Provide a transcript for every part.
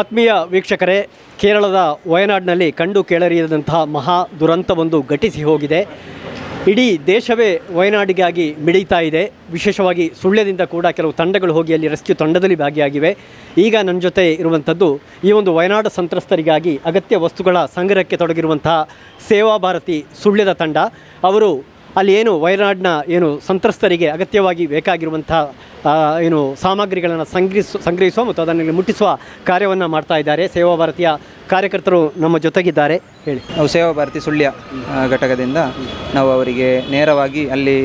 ಆತ್ಮೀಯ ವೀಕ್ಷಕರೇ, ಕೇರಳದ ವಯನಾಡಿನಲ್ಲಿ ಕಂಡು ಕೇಳರಿಯದಂತಹ ಮಹಾ ದುರಂತವೊಂದು ಘಟಿಸಿ ಹೋಗಿದೆ. ಇಡೀ ದೇಶವೇ ವಯನಾಡಿಗಾಗಿ ಮಿಡಿತಾ ಇದೆ. ವಿಶೇಷವಾಗಿ ಸುಳ್ಯದಿಂದ ಕೂಡ ಕೆಲವು ತಂಡಗಳು ಹೋಗಿ ಅಲ್ಲಿ ರೆಸ್ಕ್ಯೂ ತಂಡದಲ್ಲಿ ಭಾಗಿಯಾಗಿವೆ. ಈಗ ನನ್ನ ಜೊತೆ ಇರುವಂಥದ್ದು ಈ ಒಂದು ವಯನಾಡ ಸಂತ್ರಸ್ತರಿಗಾಗಿ ಅಗತ್ಯ ವಸ್ತುಗಳ ಸಂಗ್ರಹಕ್ಕೆ ತೊಡಗಿರುವಂತಹ ಸೇವಾ ಭಾರತಿ ಸುಳ್ಯದ ತಂಡ. ಅವರು ಅಲ್ಲಿ ಏನು ವಯನಾಡಿನ ಏನು ಸಂತ್ರಸ್ತರಿಗೆ ಅಗತ್ಯವಾಗಿ ಬೇಕಾಗಿರುವಂಥ ಏನು ಸಾಮಗ್ರಿಗಳನ್ನು ಸಂಗ್ರಹಿಸ ಸಂಗ್ರಹಿಸುವ ಮತ್ತು ಅದನ್ನು ಮುಟ್ಟಿಸುವ ಕಾರ್ಯವನ್ನು ಮಾಡ್ತಾ ಇದ್ದಾರೆ. ಸೇವಾ ಭಾರತೀಯ ಕಾರ್ಯಕರ್ತರು ನಮ್ಮ ಜೊತೆಗಿದ್ದಾರೆ. ಹೇಳಿ. ನಾವು ಸೇವಾ ಭಾರತಿ ಸುಳ್ಯ ಘಟಕದಿಂದ ನಾವು ಅವರಿಗೆ ನೇರವಾಗಿ ಅಲ್ಲಿ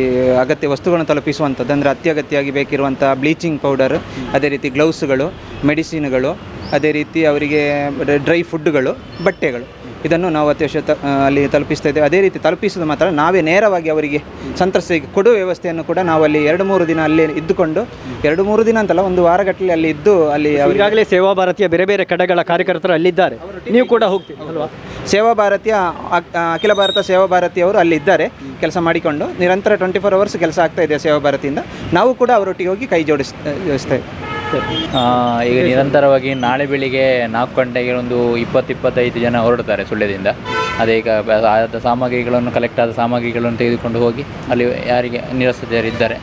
ಅಗತ್ಯ ವಸ್ತುಗಳನ್ನು ತಲುಪಿಸುವಂಥದ್ದು, ಅಂದರೆ ಅತ್ಯಗತ್ಯವಾಗಿ ಬೇಕಿರುವಂಥ ಬ್ಲೀಚಿಂಗ್ ಪೌಡರ್, ಅದೇ ರೀತಿ ಗ್ಲೌಸ್ಗಳು, ಮೆಡಿಸಿನ್ಗಳು, ಅದೇ ರೀತಿ ಅವರಿಗೆ ಡ್ರೈ ಫುಡ್ಗಳು, ಬಟ್ಟೆಗಳು. ಇದನ್ನು ನಾವು ಅತ್ಯವಶ್ಯ ತ- ಅಲ್ಲಿ ತಲುಪಿಸ್ತಾ ಇದ್ದೇವೆ. ಅದೇ ರೀತಿ ತಲುಪಿಸೋದು ಮಾತ್ರ ನಾವೇ ನೇರವಾಗಿ ಅವರಿಗೆ ಸಂತ್ರಸ್ತಿಗೆ ಕೊಡುವ ವ್ಯವಸ್ಥೆಯನ್ನು ಕೂಡ ನಾವು ಅಲ್ಲಿ ಎರಡು ಮೂರು ದಿನ ಅಲ್ಲಿ ಇದ್ದುಕೊಂಡು ಎರಡು ಮೂರು ದಿನ ಅಂತಲ್ಲ ಒಂದು ವಾರಗಟ್ಟಲೆ ಅಲ್ಲಿ ಇದ್ದು ಅಲ್ಲಿ ಈಗಾಗಲೇ ಸೇವಾ ಭಾರತೀಯ ಬೇರೆ ಬೇರೆ ಕಡೆಗಳ ಕಾರ್ಯಕರ್ತರು ಅಲ್ಲಿದ್ದಾರೆ. ನೀವು ಕೂಡ ಹೋಗ್ತೀವಿ ಅಲ್ವಾ? ಸೇವಾ ಭಾರತೀಯ ಅಖಿಲ ಭಾರತ ಸೇವಾ ಭಾರತಿಯವರು ಅಲ್ಲಿ ಇದ್ದಾರೆ ಕೆಲಸ ಮಾಡಿಕೊಂಡು. ನಿರಂತರ ಟ್ವೆಂಟಿ ಫೋರ್ ಅವರ್ಸ್ ಕೆಲಸ ಆಗ್ತಾ ಇದೆ ಸೇವಾ ಭಾರತಿಯಿಂದ. ನಾವು ಕೂಡ ಅವರೊಟ್ಟಿಗೆ ಹೋಗಿ ಕೈ ಜೋಡಿಸ್ ಜೋಡಿಸ್ತೇವೆ ಈಗ ನಿರಂತರವಾಗಿ ನಾಳೆ ಬೆಳಿಗ್ಗೆ ನಾಲ್ಕು ಗಂಟೆಗೆ ಒಂದು ಇಪ್ಪತ್ತು ಇಪ್ಪತ್ತೈದು ಜನ ಹೊರಡ್ತಾರೆ ಸುಳ್ಯದಿಂದ. ಅದೇ ಈಗ ಆದ ಸಾಮಗ್ರಿಗಳನ್ನು ಕಲೆಕ್ಟ್ ಆದ ಸಾಮಗ್ರಿಗಳನ್ನು ತೆಗೆದುಕೊಂಡು ಹೋಗಿ ಅಲ್ಲಿ ಯಾರಿಗೆ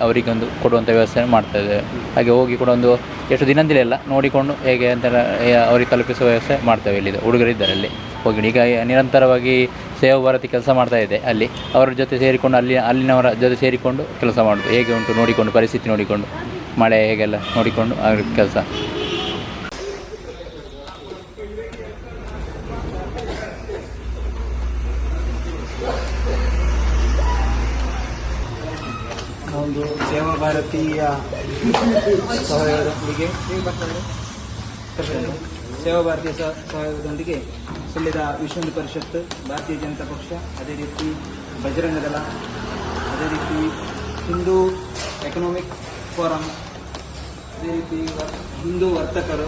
ಅವರಿಗೆ ಒಂದು ಕೊಡುವಂಥ ವ್ಯವಸ್ಥೆ ಮಾಡ್ತಾ ಇದ್ದೇವೆ ಹಾಗೆ ಹೋಗಿ ಕೂಡ ಒಂದು ಎಷ್ಟು ದಿನದಿಲ್ಲ ನೋಡಿಕೊಂಡು ಹೇಗೆ ಅಂತ ಅವ್ರಿಗೆ ತಲುಪಿಸುವ ವ್ಯವಸ್ಥೆ ಮಾಡ್ತೇವೆ ಇಲ್ಲಿ ಹುಡುಗರಿದ್ದಾರೆ ಅಲ್ಲಿ. ಹೋಗಿ ಈಗ ನಿರಂತರವಾಗಿ ಸೇವಾ ಭಾರತಿ ಕೆಲಸ ಮಾಡ್ತಾ ಇದೆ ಅಲ್ಲಿ. ಅವರ ಜೊತೆ ಸೇರಿಕೊಂಡು ಅಲ್ಲಿ, ಅಲ್ಲಿನವರ ಜೊತೆ ಸೇರಿಕೊಂಡು ಕೆಲಸ ಮಾಡೋದು. ಹೇಗೆ ಉಂಟು ನೋಡಿಕೊಂಡು, ಪರಿಸ್ಥಿತಿ ನೋಡಿಕೊಂಡು. ಮಳೆ ಹೇಗೆಲ್ಲ ನೋಡಿಕೊಂಡು ಆ ಕೆಲಸ. ಒಂದು ಸೇವಾ ಭಾರತೀಯ ಸಹಯೋಗದೊಂದಿಗೆ ಸೇವಾ ಭಾರತೀಯ ಸಹ ಸಹಯೋಗದೊಂದಿಗೆ ಸುಳ್ಯದ ವಿಶ್ವ ಹಿಂದೂ ಪರಿಷತ್, ಭಾರತೀಯ ಜನತಾ ಪಕ್ಷ, ಅದೇ ರೀತಿ ಬಜರಂಗ ದಳ ಅದೇ ರೀತಿ ಹಿಂದೂ ಎಕನಾಮಿಕ್ ಫೋರಂ ಅದೇ ರೀತಿ ಹಿಂದೂ ವರ್ತಕರು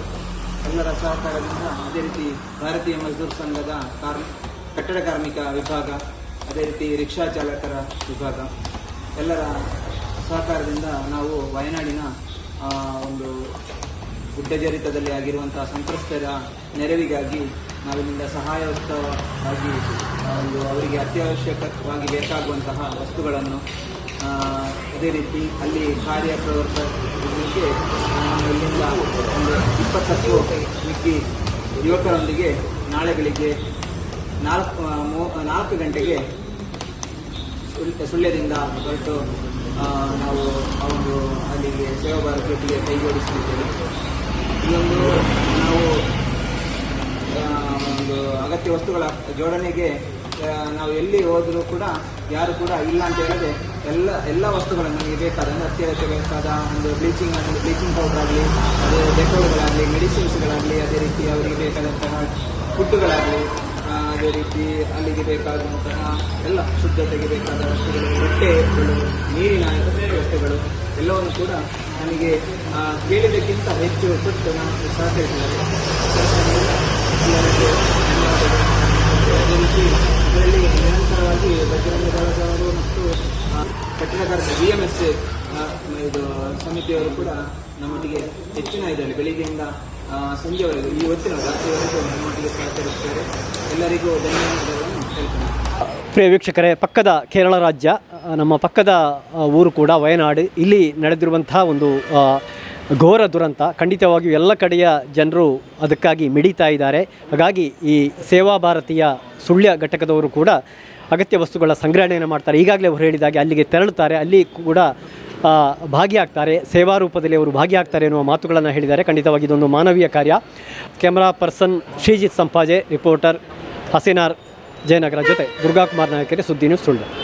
ಎಲ್ಲರ ಸಹಕಾರದಿಂದ ಅದೇ ರೀತಿ ಭಾರತೀಯ ಮಜ್ದೂರ್ ಸಂಘದ ಕಾರ್ ಕಟ್ಟಡ ಕಾರ್ಮಿಕ ವಿಭಾಗ, ಅದೇ ರೀತಿ ರಿಕ್ಷಾ ಚಾಲಕರ ವಿಭಾಗ. ಎಲ್ಲರ ಸಹಕಾರದಿಂದ ನಾವು ವಯನಾಡಿನ ಒಂದು ಗುಡ್ಡಜರಿತದಲ್ಲಿ ಆಗಿರುವಂತಹ ಸಂತ್ರಸ್ತರ ನೆರವಿಗಾಗಿ ನಾವಿಲ್ಲಿಂದ ಸಹಾಯವಾಗಿ ಒಂದು ಅವರಿಗೆ ಅತ್ಯವಶ್ಯಕವಾಗಿ ಬೇಕಾಗುವಂತಹ ವಸ್ತುಗಳನ್ನು ಅದೇ ರೀತಿ ಅಲ್ಲಿ ಕಾರ್ಯಪ್ರವರ್ತಕರಿಗೆ ನಾನು ಇಲ್ಲಿಂದ ಒಂದು ಇಪ್ಪತ್ತಕ್ಕೂ ಮಿಕ್ಕಿ ಯುವಕರೊಂದಿಗೆ ನಾಳೆ ಬೆಳಿಗ್ಗೆ ನಾಲ್ಕು ಮೂ- ನಾಲ್ಕು ಗಂಟೆಗೆ ಸುಳ್ಯದಿಂದ ಹೊರಟು ನಾವು ಆ ಒಂದು ಅಲ್ಲಿಗೆ ಸೇವಾ ಭಾರತಿಯೊಟ್ಟಿಗೆ ಕೈ ಜೋಡಿಸಲಿದ್ದೇವೆ ಇದೊಂದು ನಾವು ಒಂದು ಅಗತ್ಯ ವಸ್ತುಗಳ ಜೋಡಣೆಗೆ ನಾವು ಎಲ್ಲಿ ಹೋದರೂ ಕೂಡ ಯಾರು ಕೂಡ ಇಲ್ಲ ಅಂತ ಹೇಳಿದ್ರೆ ಎಲ್ಲ ಎಲ್ಲ ವಸ್ತುಗಳನ್ನು ನಮಗೆ ಬೇಕಾದ ಅಂದರೆ ಅತ್ಯಗತ್ಯ ಬೇಕಾದ ಒಂದು ಬ್ಲೀಚಿಂಗ್ ಆಗಲಿ ಬ್ಲೀಚಿಂಗ್ ಪೌಡರ್ ಆಗಲಿ, ಅದೇ ಡೆಟೋಲ್ಗಳಾಗಲಿ ಮೆಡಿಸಿನ್ಸ್ಗಳಾಗಲಿ, ಅದೇ ರೀತಿ ಅವರಿಗೆ ಬೇಕಾದಂತಹ ಫುಡ್ಡುಗಳಾಗಲಿ ಅದೇ ರೀತಿ ಅಲ್ಲಿಗೆ ಬೇಕಾದಂತಹ ಎಲ್ಲ ಶುದ್ಧತೆಗೆ ಬೇಕಾದ ವಸ್ತುಗಳು ಬಟ್ಟೆಗಳು ನೀರಿನ ವ್ಯವಸ್ಥೆಗಳು, ಎಲ್ಲವನ್ನು ಕೂಡ ನಮಗೆ ಕೇಳಿದಕ್ಕಿಂತ ಹೆಚ್ಚು ಕೊಟ್ಟು ನಾವು ಸಹಕರಿಸಿದ್ದಾರೆ. ಅದೇ ರೀತಿ ಇದರಲ್ಲಿ ನಿರಂತರವಾಗಿ ಬಜರಂಗ ದಳದವರು ಮತ್ತು ಆ, ಕಟ್ಟಡಗಾರರ ಬಿ ಎಂ ಎಸ್ ಇದು ಸಮಿತಿಯವರು ಕೂಡ ನಮ್ಮೊಟ್ಟಿಗೆ ಹೆಚ್ಚಿನ ಇದರಲ್ಲಿ ಬೆಳಿಗ್ಗೆಯಿಂದ ಸಂಜೆವರೆಗೂ, ಈ ಹೊತ್ತಿನ ರಾತ್ರಿವರೆಗೂ ನಮ್ಮೊಟ್ಟಿಗೆ ಸಹಕರಿಸುತ್ತಾರೆ. ಎಲ್ಲರಿಗೂ ಧನ್ಯವಾದಗಳನ್ನು ಹೇಳ್ತೇನೆ. ಪ್ರಿಯ ವೀಕ್ಷಕರೇ, ಪಕ್ಕದ ಕೇರಳ ರಾಜ್ಯ ನಮ್ಮ ಪಕ್ಕದ ಊರು ಕೂಡ ವಯನಾಡು. ಇಲ್ಲಿ ನಡೆದಿರುವಂತಹ ಒಂದು ಘೋರ ದುರಂತ, ಖಂಡಿತವಾಗಿಯೂ ಎಲ್ಲ ಕಡೆಯ ಜನರು ಅದಕ್ಕಾಗಿ ಮಿಡಿತಾ ಇದ್ದಾರೆ. ಹಾಗಾಗಿ ಈ ಸೇವಾ ಭಾರತೀಯ ಸುಳ್ಯ ಘಟಕದವರು ಕೂಡ ಅಗತ್ಯ ವಸ್ತುಗಳ ಸಂಗ್ರಹಣೆಯನ್ನು ಮಾಡ್ತಾರೆ. ಈಗಾಗಲೇ ಅವರು ಹೇಳಿದಾಗೆ ಅಲ್ಲಿಗೆ ತೆರಳುತ್ತಾರೆ. ಅಲ್ಲಿ ಕೂಡ ಭಾಗಿಯಾಗ್ತಾರೆ. ಸೇವಾ ರೂಪದಲ್ಲಿ ಅವರು ಭಾಗಿಯಾಗ್ತಾರೆ ಎನ್ನುವ ಮಾತುಗಳನ್ನು ಹೇಳಿದ್ದಾರೆ. ಖಂಡಿತವಾಗಿ ಇದೊಂದು ಮಾನವೀಯ ಕಾರ್ಯ. Camera person Sreejith Sampaje, reporter Hasinar Jayanagar ಜೊತೆ. ದುರ್ಗಾಕುಮಾರ್ ನಾಯಕರೇ ಸುದ್ದಿ ನ್ಯೂಸ್ ಸುಳ್ಳು.